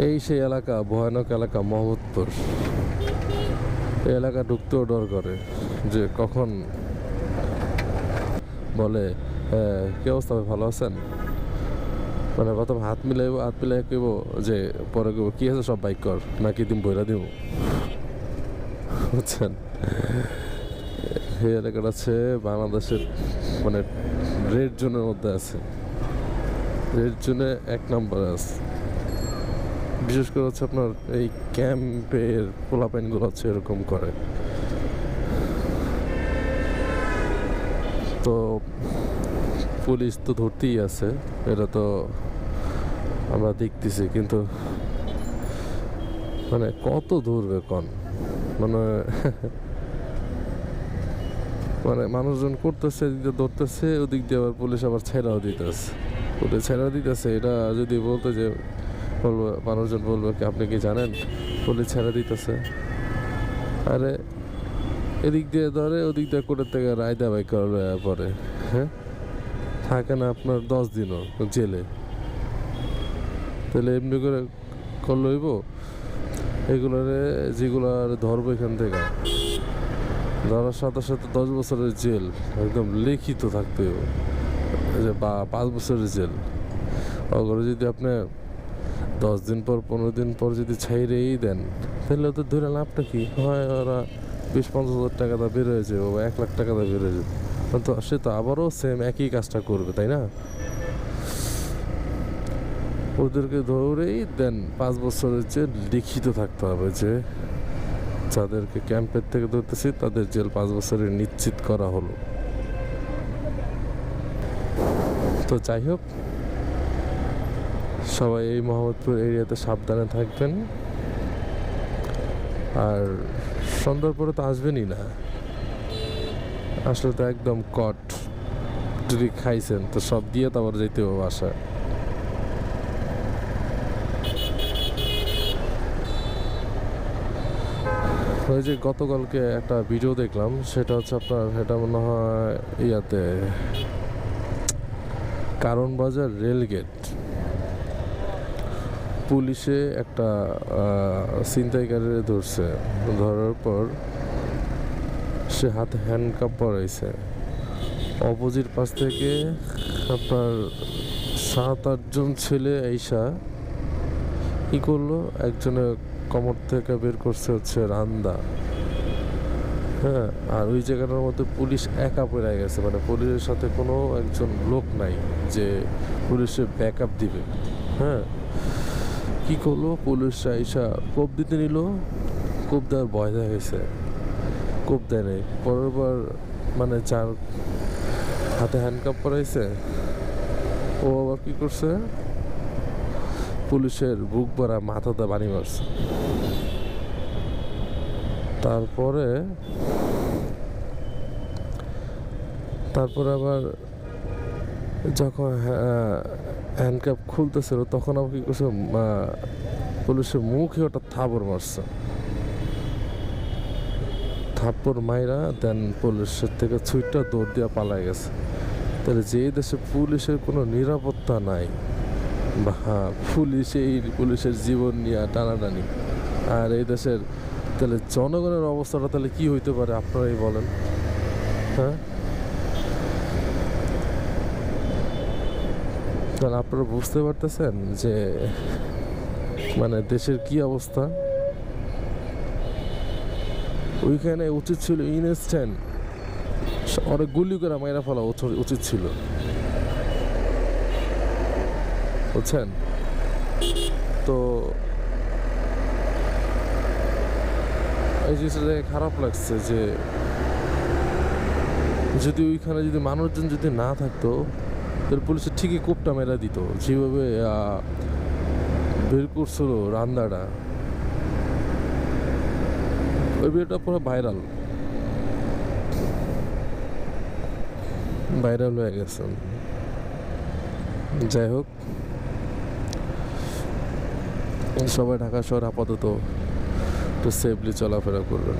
এই সেই এলাকা ভয়ানক এলাকা মোহাম্মদপুর এই এলাকা ঢুকতেও ডর করে যে কখন বলে "হ্যাঁ, কি অবস্থা ভালো আছেন? মানে প্রথম হাত মিলাইব হাত মিলাই কইব যে পরে কইব কি আছে সব বাইক কর নাকি দিন বইরা দিব বুঝছেন? এই এলাকাটা আছে বাংলাদেশের মানে রেড জোনের মধ্যে আছে। রেড জোনে এক নম্বরে আছে। বিশেষ করে হচ্ছে আপনার এই ক্যাম্পের পোলাপাইনগুলো হচ্ছে এরকম করে। তো পুলিশ তো ধরতেই আছে, এটা তো আমরা দেখতেছি, কিন্তু মানে কত ধরবে কন? মানে মানে মানুষজন করতেছে, এদিক ধরতেছে, ওদিক দিয়ে আবার পুলিশ আবার ছেড়াও দিতেছে। পুলিশ ছেড়া দিতেছে, এটা যদি বলতে যে বলব, মানুষজন বলবে কি, আপনি কি জানেন? পুলিশ ছেড়ে দিতেছে। আরে, এদিক দিয়ে ধরে, ওদিক দিয়ে কোর্টের থেকে রায় দেওয়াই করবে পরে হ্যাঁ? থাকে না আপনার দশ দিনও জেলে। তাহলে এমনি করে করলে হইব এগুলোরে যেগুলো আর ধরবো এখান থেকে। ধরার সাথে সাথে দশ বছরের জেল, একদম লিখিত থাকতে হবে। যে পাঁচ বছরের জেল। ওগুলো যদি আপনি দশ দিন পর, পনেরো দিন পর যদি ছাইরেই দেন, তাহলে তো ধরে লাভটা কি? হয় ওরা বিশ, পঞ্চাশ হাজার টাকা দা বের বা এক লাখ টাকা দা বের হয়ে তো সে তো আবারও সেম একই কাজটা করবে, তাই না? ওদেরকে ধরেই দেন, পাঁচ বছরের যে লিখিত থাকতে হবে যে, যাদেরকে ক্যাম্পের থেকে ধরতেছি, তাদের জেল পাঁচ বছরের নিশ্চিত করা হলো। তো যাই হোক সবাই এই মোহাম্মদপুর এরিয়াতে সাবধানে থাকবেন। আর সন্ধ্যার পরে তো আসবেনই না। আসলে তো একদম কট যদি খাইছেন, তো সব দিয়ে তো আবার যেতে হবে বাসায়। ওই যে গতকালকে একটা ভিডিও দেখলাম, সেটা হচ্ছে আপনার, এটা মনে হয় ইয়াতে, কারণ বাজার রেলগেট। পুলিশে একটা ছিনতাইকারী ধরছে। ধরার পর সে হাতে হ্যান্ডকাপ পরাইছে। অপোজিট পাশ থেকে আপনার সাত আটজন ছেলে এইসা কি করল? একজনে কমর থেকে বের করছে হচ্ছে রান্দা। হ্যাঁ আর ওই জায়গাটার মধ্যে পুলিশ একা পড়ে গেছে। মানে পুলিশের সাথে কোনো একজন লোক নাই যে পুলিশে ব্যাক আপ দিবে। হ্যাঁ কি করল? পুলিশ আইসা কোপ দিতে নিল। কোপ দেওয়ার ভয় দেখা গেছে কোপ দেয় নাই। পরের মানে চার হাতে হ্যান্ডকাপ পরাইছে, ও আবার কি করছে? পুলিশের বুক ভরা মাথাতে বাড়ি মারছে। তারপরে তারপরে আবার যখন হ্যান্ডকাপ খুলতেছিল, তখন আবার কি করছে পুলিশের মুখে ওটা থাবর মারছে। থাপ্পড় মাইরা দেন পুলিশের থেকে ছুইটা দৌড় দিয়া পালায় গেছে। তাহলে যে দেশে পুলিশের কোনো নিরাপত্তা নাই, বা পুলিশ এই পুলিশের জীবন নিয়ে টানাটানি। আর এই দেশের, তাহলে জনগণের অবস্থাটা তাহলে কি হইতে পারে, আপনারাই বলেন। হ্যাঁ? তাহলে আপনারা বুঝতে পারতেছেন যে মানে দেশের কি অবস্থা? ওইখানে উচিত ছিল ইনস্ট্যান্ট অনেক গুলি করে মাইরা ফেলা উচ- উচিত ছিল। বুঝছেন? তো এই জিনিসটা দেখে খারাপ লাগছে যে, যদি ওইখানে যদি মানুষজন যদি না থাকতো তাহলে পুলিশের ঠিকই কোপটা মেরা দিত। যেভাবে বের করছিল রান্নাটা ওই ভিডিওটা পুরো ভাইরাল ভাইরাল হয়ে গেছে। যাই হোক। সবাই ঢাকা শহর আপাতত একটু সেফলি চলাফেরা করবেন।